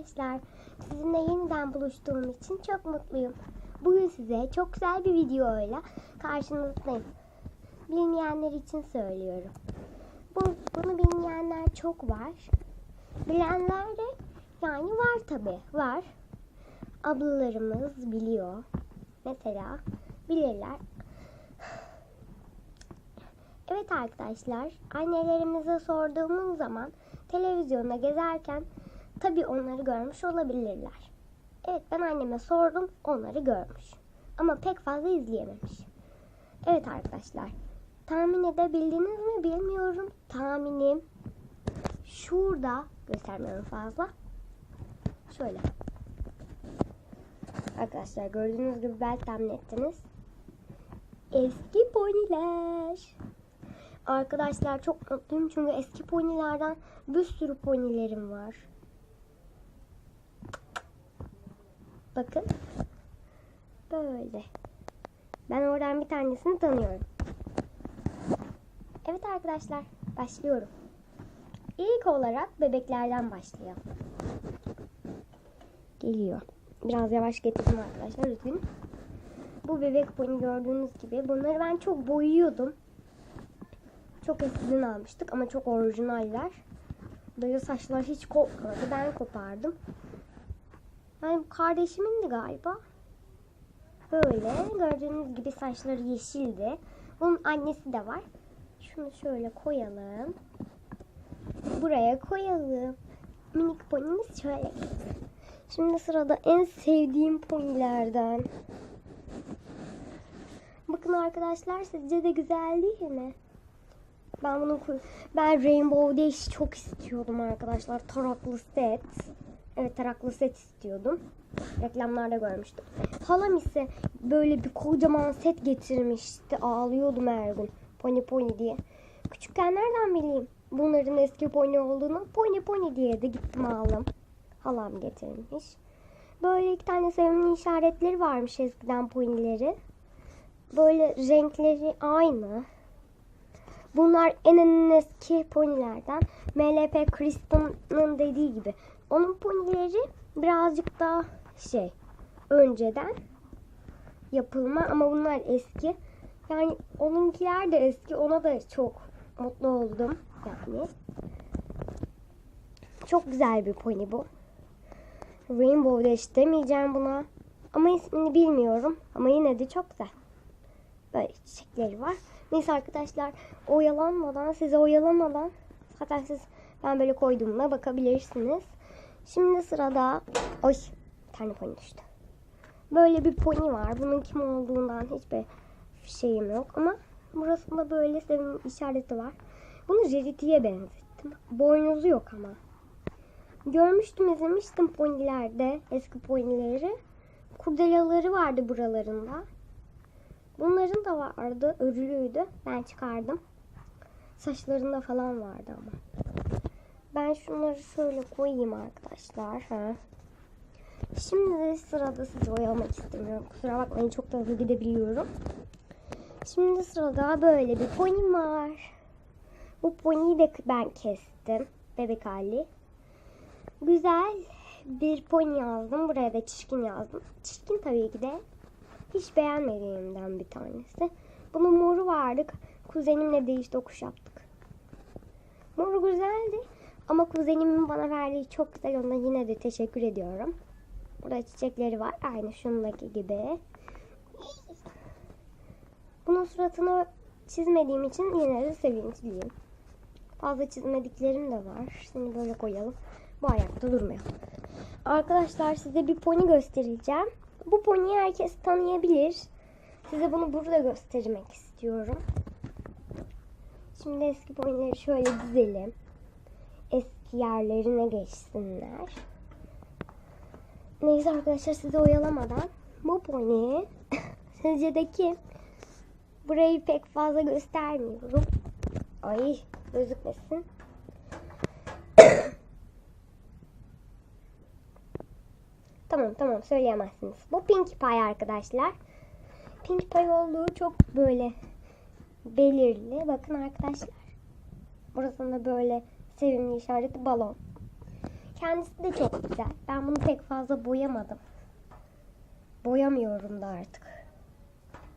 arkadaşlar. Sizinle yeniden buluştuğum için çok mutluyum. Bugün size çok güzel bir videoyla karşınızdayım. Bilmeyenler için söylüyorum. Bu, bunu bilmeyenler çok var. Bilenler de yani var tabi var. Ablalarımız biliyor. Mesela bilirler. Evet arkadaşlar, annelerimize sorduğumuz zaman televizyonda gezerken tabii onları görmüş olabilirler. Evet ben anneme sordum, onları görmüş. Ama pek fazla izleyememiş. Evet arkadaşlar, tahmin edebildiniz mi bilmiyorum. Tahminim şurada göstermiyorum fazla. Şöyle. Arkadaşlar gördüğünüz gibi belki tahmin ettiniz. Eski poniler. Arkadaşlar çok mutluyum çünkü eski ponilerden bir sürü ponilerim var. Bakın. Böyle. Ben oradan bir tanesini tanıyorum. Evet arkadaşlar başlıyorum. İlk olarak bebeklerden başlayalım. Geliyor. Biraz yavaş getirdim arkadaşlar lütfen. Bu bebek pony gördüğünüz gibi bunları ben çok boyuyordum. Çok eskiden almıştık ama çok orijinaller. Böyle saçlar hiç kopmadı. Ben kopardım. Yani kardeşimindi galiba. Böyle gördüğünüz gibi saçları yeşildi. Bunun annesi de var. Şunu şöyle koyalım. Buraya koyalım. Minik ponimiz şöyle. Şimdi sırada en sevdiğim ponilerden. Bakın arkadaşlar sizce de güzel değil mi? Ben bunu ben Rainbow Dash çok istiyordum arkadaşlar. Taraklı set. Evet taraklı set istiyordum. Reklamlarda görmüştüm. Halam ise böyle bir kocaman set getirmişti. Ağlıyordum her gün. Pony pony diye. Küçükken nereden bileyim bunların eski pony olduğunu? Pony pony diye de gittim aldım. Halam getirmiş. Böyle iki tane sevimli işaretleri varmış eskiden ponyleri. Böyle renkleri aynı. Bunlar en en eski ponilerden. MLP Kristan'ın dediği gibi. Onun ponileri birazcık daha şey önceden yapılma ama bunlar eski. Yani onunkiler de eski. Ona da çok mutlu oldum. Yani. Çok güzel bir pony bu. Rainbow Dash demeyeceğim buna. Ama ismini bilmiyorum. Ama yine de çok güzel. Böyle çiçekleri var. Neyse arkadaşlar oyalanmadan size oyalamadan zaten siz ben böyle koyduğumda bakabilirsiniz. Şimdi sırada oy bir tane pony düştü. Böyle bir pony var. Bunun kim olduğundan hiçbir şeyim yok ama burasında böyle sevim işareti var. Bunu Jerry'ye benzettim. Boynuzu yok ama. Görmüştüm izlemiştim ponilerde eski ponileri. Kurdelaları vardı buralarında. Bunların da vardı. Örülüydü. Ben çıkardım. Saçlarında falan vardı ama. Ben şunları şöyle koyayım arkadaşlar. Ha. Şimdi sırada sizi oyalamak istemiyorum. Kusura bakmayın çok da hızlı gidebiliyorum. Şimdi sırada böyle bir pony var. Bu pony'i de ben kestim. Bebek hali. Güzel bir pony yazdım. Buraya da çirkin yazdım. Çirkin tabii ki de hiç beğenmediğimden bir tanesi. Bunun moru vardı. Kuzenimle değiş tokuş yaptık. Moru güzeldi. Ama kuzenimin bana verdiği çok güzel. Ona yine de teşekkür ediyorum. Burada çiçekleri var. Aynı şundaki gibi. Bunun suratını çizmediğim için yine de sevinçliyim. Fazla çizmediklerim de var. Şimdi böyle koyalım. Bu ayakta durmuyor. Arkadaşlar size bir pony göstereceğim. Bu pony'i herkes tanıyabilir. Size bunu burada göstermek istiyorum. Şimdi eski ponyleri şöyle dizelim. Yerlerine geçsinler. Neyse arkadaşlar sizi oyalamadan bu pony sizce de kim? Burayı pek fazla göstermiyorum. Ay gözükmesin. Tamam tamam söyleyemezsiniz. Bu Pinkie Pie arkadaşlar. Pinkie Pie olduğu çok böyle belirli. Bakın arkadaşlar. Burasında böyle sevimli işareti balon. Kendisi de çok güzel. Ben bunu pek fazla boyamadım. Boyamıyorum da artık.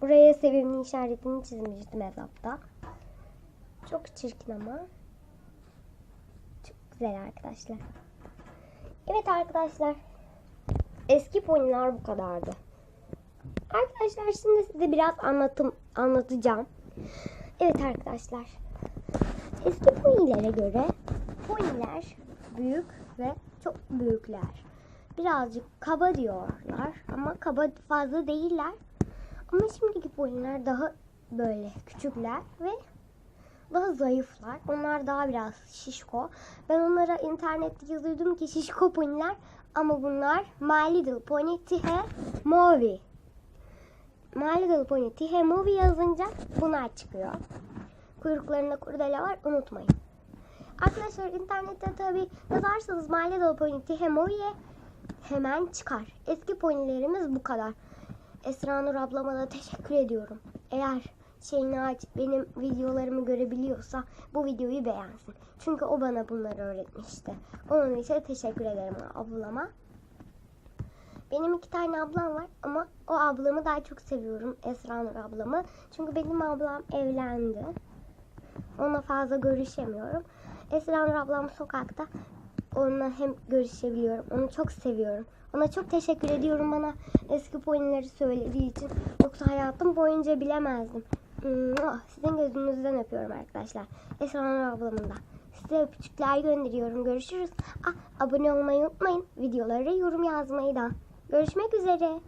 Buraya sevimli işaretini çizmiştim hesapta. Çok çirkin ama. Çok güzel arkadaşlar. Evet arkadaşlar. Eski poniler bu kadardı. Arkadaşlar şimdi size biraz anlatım anlatacağım. Evet arkadaşlar. Eski ponilere göre poniler büyük ve çok büyükler. Birazcık kaba diyorlar ama kaba fazla değiller. Ama şimdiki poniler daha böyle küçükler ve daha zayıflar. Onlar daha biraz şişko. Ben onlara internette yazıyordum ki şişko poniler ama bunlar My Little Pony Tihe Movie. My Little Pony Tihe Movie yazınca bunlar çıkıyor. Kuyruklarında kurdele var unutmayın. Arkadaşlar internette tabi yazarsanız My Little Pony Tihe Movie hemen çıkar. Eski ponilerimiz bu kadar. Esra Nur ablama da teşekkür ediyorum. Eğer şeyini aç benim videolarımı görebiliyorsa bu videoyu beğensin. Çünkü o bana bunları öğretmişti. Onun için teşekkür ederim ablama. Benim iki tane ablam var ama o ablamı daha çok seviyorum. Esra Nur ablamı. Çünkü benim ablam evlendi. Onunla fazla görüşemiyorum. Esra ablam sokakta. Onunla hem görüşebiliyorum. Onu çok seviyorum. Ona çok teşekkür ediyorum bana eski ponileri söylediği için. Yoksa hayatım boyunca bilemezdim. Sizin gözünüzden öpüyorum arkadaşlar. Esra ablamın da. Size öpücükler gönderiyorum. Görüşürüz. Ah, abone olmayı unutmayın. Videolara yorum yazmayı da. Görüşmek üzere.